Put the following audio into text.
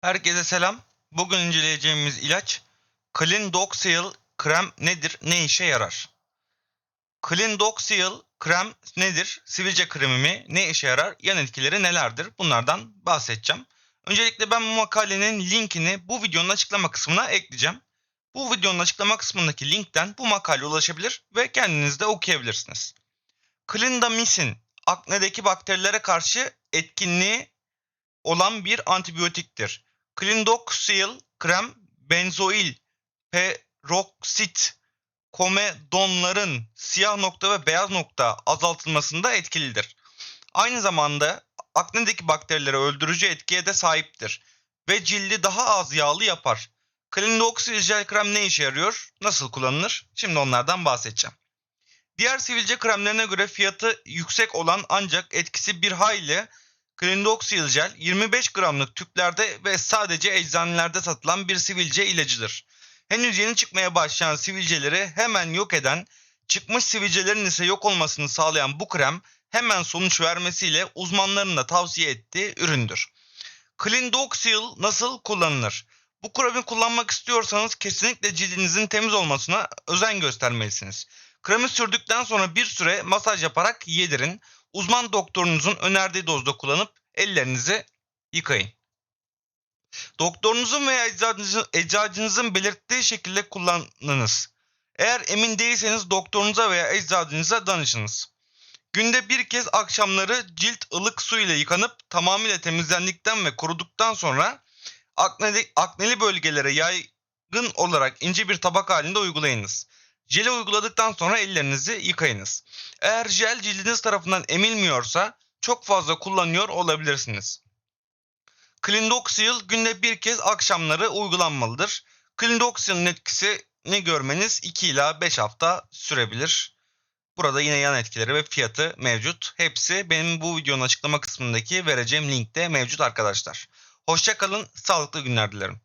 Herkese selam. Bugün inceleyeceğimiz ilaç Clindoxyl krem nedir? Ne işe yarar? Clindoxyl krem nedir? Sivilce kremi mi? Ne işe yarar? Yan etkileri nelerdir? Bunlardan bahsedeceğim. Öncelikle ben bu makalenin linkini bu videonun açıklama kısmına ekleyeceğim. Bu videonun açıklama kısmındaki linkten bu makaleye ulaşabilir ve kendiniz de okuyabilirsiniz. Clindamycin aknedeki bakterilere karşı etkinliği olan bir antibiyotiktir. Clindoxyl krem benzoil peroksit komedonların siyah nokta ve beyaz nokta azaltılmasında etkilidir. Aynı zamanda aknedeki bakterileri öldürücü etkiye de sahiptir ve cildi daha az yağlı yapar. Clindoxyl jel krem ne işe yarıyor? Nasıl kullanılır? Şimdi onlardan bahsedeceğim. Diğer sivilce kremlerine göre fiyatı yüksek olan ancak etkisi bir hayli Clindoxyl jel 25 gramlık tüplerde ve sadece eczanelerde satılan bir sivilce ilacıdır. Henüz yeni çıkmaya başlayan sivilceleri hemen yok eden, çıkmış sivilcelerin ise yok olmasını sağlayan bu krem hemen sonuç vermesiyle uzmanların da tavsiye ettiği üründür. Clindoxyl nasıl kullanılır? Bu kremi kullanmak istiyorsanız kesinlikle cildinizin temiz olmasına özen göstermelisiniz. Kremi sürdükten sonra bir süre masaj yaparak yedirin. Uzman doktorunuzun önerdiği dozda kullanıp ellerinizi yıkayın. Doktorunuzun veya eczacınızın, belirttiği şekilde kullanınız. Eğer emin değilseniz doktorunuza veya eczacınıza danışınız. Günde bir kez akşamları cilt ılık su ile yıkanıp tamamıyla temizlendikten ve kuruduktan sonra akneli, akneli bölgelere yaygın olarak ince bir tabak halinde uygulayınız. Jeli uyguladıktan sonra ellerinizi yıkayınız. Eğer jel cildiniz tarafından emilmiyorsa çok fazla kullanıyor olabilirsiniz. Clindoxyl günde bir kez akşamları uygulanmalıdır. Clindoxyl'ın etkisini görmeniz 2 ila 5 hafta sürebilir. Burada yine yan etkileri ve fiyatı mevcut. Hepsi benim bu videonun açıklama kısmındaki vereceğim linkte mevcut arkadaşlar. Hoşçakalın, sağlıklı günler dilerim.